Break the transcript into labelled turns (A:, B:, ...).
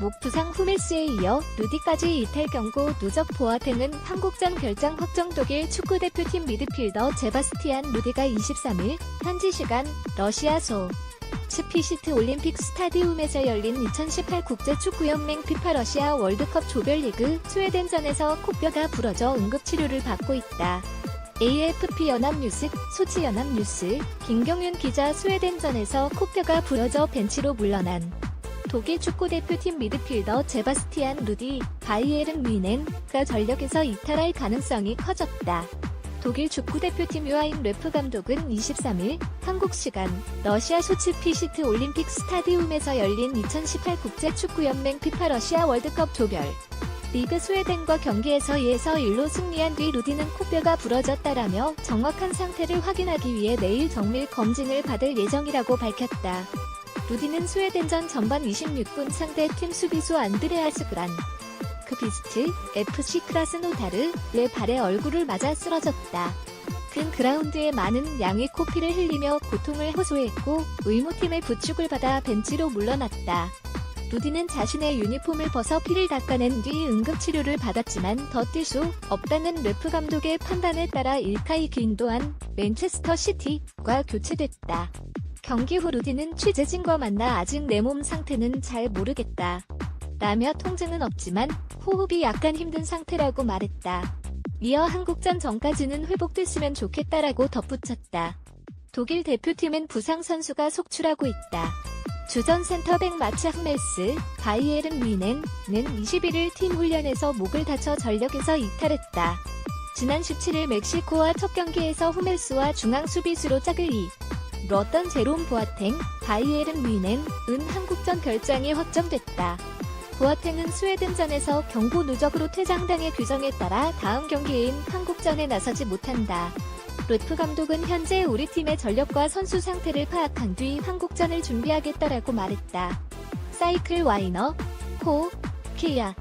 A: 목 부상 후메스에 이어 루디까지 이탈 경고 누적 보아탱은 한국전 결장 확정 독일 축구대표팀 미드필더 제바스티안 루디가 23일 현지 시간 러시아 소 스피시트 올림픽 스타디움에서 열린 2018 국제축구연맹 피파 러시아 월드컵 조별리그 스웨덴전에서 코뼈가 부러져 응급치료를 받고 있다. AFP 연합뉴스, 소치 연합뉴스, 김경윤 기자 스웨덴전에서 코뼈가 부러져 벤치로 물러난 독일 축구대표팀 미드필더 제바스티안 루디 바이에른 뮤넨가 전력에서 이탈할 가능성이 커졌다. 독일 축구대표팀 유아인 래프 감독은 23일 한국 시간 러시아 소치 피시트 올림픽 스타디움에서 열린 2018 국제축구연맹 피파 러시아 월드컵 조별 리그 스웨덴과 경기에서 2에서 1로 승리한 뒤 루디는 코뼈가 부러졌다라며 정확한 상태를 확인하기 위해 내일 정밀 검진을 받을 예정이라고 밝혔다. 루디는 스웨덴전 전반 26분 상대 팀 수비수 안드레아스 그란 그 비스트 FC 크라스노다르의 발에 얼굴을 맞아 쓰러졌다. 근 그라운드에 많은 양의 코피를 흘리며 고통을 호소했고 의무팀의 부축을 받아 벤치로 물러났다. 루디는 자신의 유니폼을 벗어 피를 닦아낸 뒤 응급치료를 받았지만 더 뛸 수 없다는 래프 감독의 판단에 따라 일카이 긴도한 맨체스터 시티과 교체됐다. 경기 후 루디는 취재진과 만나 아직 내 몸 상태는 잘 모르겠다. 라며 통증은 없지만 호흡이 약간 힘든 상태라고 말했다. 이어 한국전 전까지는 회복됐으면 좋겠다라고 덧붙였다. 독일 대표팀은 부상 선수가 속출하고 있다. 주전 센터백 마츠 후메스, 바이에른 뮤넨은 21일 팀 훈련에서 목을 다쳐 전력에서 이탈했다. 지난 17일 멕시코와 첫 경기에서 후메스와 중앙 수비수로 짝을 이 렀던 제롬 보아탱, 바이에른 뮤넨은 한국전 결장이 확정됐다. 보아탱은 스웨덴전에서 경고 누적으로 퇴장당의 규정에 따라 다음 경기인 한국전에 나서지 못한다. 루프 감독은 현재 우리 팀의 전력과 선수 상태를 파악한 뒤 한국전을 준비하겠다라고 말했다. 사이클 와이너, 코, 키야